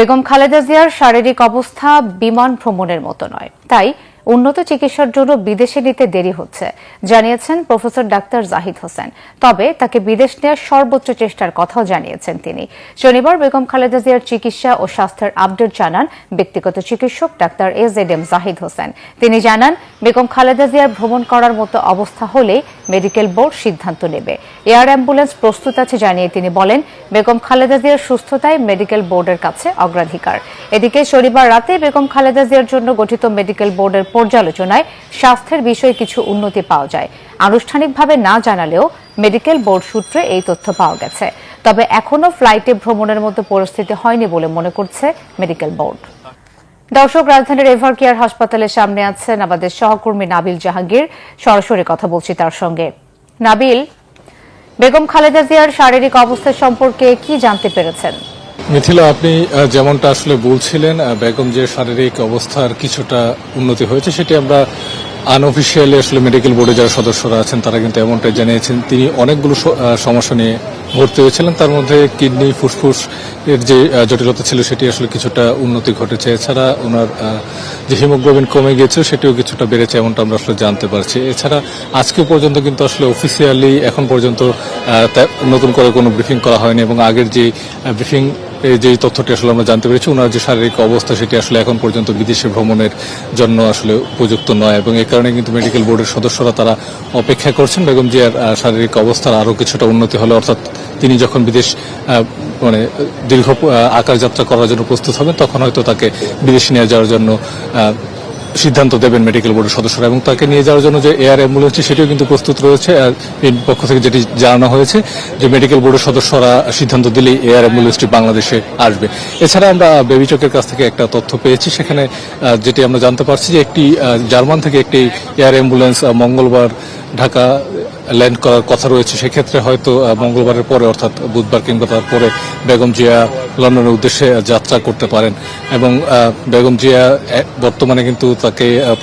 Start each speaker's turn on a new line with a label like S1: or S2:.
S1: বেগম খালেদা জিয়ার শারীরিক অবস্থা বিমান ভ্রমণের মতো নয়। তাই উন্নত চিকিৎসার জন্য বিদেশে নিতে দেরি হচ্ছে, জানিয়েছেন প্রফেসর ডাক্তার জাহিদ হোসেন। তবে তাকে বিদেশ নেওয়ার সর্বোচ্চ চেষ্টার কথাও জানিয়েছেন তিনি। শনিবার বেগম খালেদা জিয়ার চিকিৎসা ও স্বাস্থ্যের আপডেট জানান ব্যক্তিগত চিকিৎসক doctor A Z M Zahid Hossain. তিনি জানান, বেগম খালেদা জিয়ার ভ্রমণ করার মতো অবস্থা হলে মেডিকেল বোর্ড সিদ্ধান্ত নেবে। এয়ার অ্যাম্বুলেন্স প্রস্তুত আছে জানিয়ে তিনি বলেন, বেগম খালেদা জিয়ার সুস্থতায় মেডিকেল বোর্ডের কাছে অগ্রাধিকার। এদিকে শনিবার রাতে বেগম খালেদা জিয়ার জন্য গঠিত মেডিকেল বোর্ডের পর্যালোচনায় স্বাস্থ্যের বিষয়ে কিছু উন্নতি পাওয়া যায়। আনুষ্ঠানিকভাবে না জানালেও মেডিকেল বোর্ড সূত্রে এই তথ্য পাওয়া গেছে। তবে এখনও ফ্লাইটে ভ্রমণের মতো পরিস্থিতি হয়নি বলে মনে করছে মেডিকেল বোর্ড। দর্শক, রাজধানীর এভার কেয়ার হাসপাতালের সামনে আছেন আমাদের সহকর্মী নাবিল জাহাঙ্গীর। সরাসরি কথা বলছি তার সঙ্গে। নাবিল, বেগম খালেদা জিয়ার শারীরিক অবস্থা সম্পর্কে কি জানতে পেরেছেন?
S2: মিথিলা, আপনি যেমনটা আসলে বলছিলেন বেগম যে শারীরিক অবস্থার কিছুটা উন্নতি হয়েছে, সেটি আমরা আনঅফিসিয়ালি আসলে মেডিকেল বোর্ডে যারা সদস্যরা আছেন, তারা কিন্তু এমনটাই জানিয়েছেন। তিনি অনেকগুলো সমস্যা নিয়ে ভর্তি হয়েছিলেন। তার মধ্যে কিডনি, ফুসফুস এর যে জটিলতা ছিল, সেটি আসলে কিছুটা উন্নতি ঘটেছে। এছাড়া ওনার যে হিমোগ্লোবিন কমে গিয়েছিল সেটিও কিছুটা বেড়েছে, এমনটা আমরা আসলে জানতে পারছি। এছাড়া আজকে পর্যন্ত কিন্তু আসলে অফিসিয়ালি এখন পর্যন্ত নতুন করে কোনো ব্রিফিং করা হয়নি এবং আগের যে ব্রিফিং যে তথ্যটি আসলে আমরা জানতে পেরেছি, ওনার যে শারীরিক অবস্থা সেটি আসলে এখন পর্যন্ত বিদেশে ভ্রমণের জন্য আসলে উপযুক্ত নয় এবং এ কারণে কিন্তু মেডিকেল বোর্ডের সদস্যরা তারা অপেক্ষা করছেন। বেগম জিয়ার শারীরিক অবস্থার আরও কিছুটা উন্নতি হলে অর্থাৎ তিনি যখন বিদেশ মানে দীর্ঘ আকার যাত্রা করার জন্য প্রস্তুত হবেন, তখন হয়তো তাকে বিদেশে নিয়ে যাওয়ার জন্য সিদ্ধান্ত দেবেন মেডিকেল বোর্ডের সদস্যরা এবং তাকে নিয়ে যাওয়ার জন্য যে এয়ার অ্যাম্বুলেন্সটি সেটিও কিন্তু প্রস্তুত রয়েছে। পক্ষ থেকে যেটি জানানো হয়েছে যে মেডিকেল বোর্ডের সদস্যরা সিদ্ধান্ত দিলেই এয়ার অ্যাম্বুলেন্সটি বাংলাদেশে আসবে। এছাড়া আমরা বেবি চকের কাছ থেকে একটা তথ্য পেয়েছি। সেখানে যেটি আমরা জানতে পারছি যে একটি জার্মান থেকে একটি এয়ার অ্যাম্বুলেন্স মঙ্গলবার ঢাকা ল্যান্ড করার কথা রয়েছে। সেক্ষেত্রে হয়তো মঙ্গলবারের পরে, অর্থাৎ বুধবার কিংবা তারপরে বেগম জিয়া লন্ডনের উদ্দেশ্যে যাত্রা করতে পারেন। এবং বেগম জিয়া বর্তমানে কিন্তু তাকে আহ,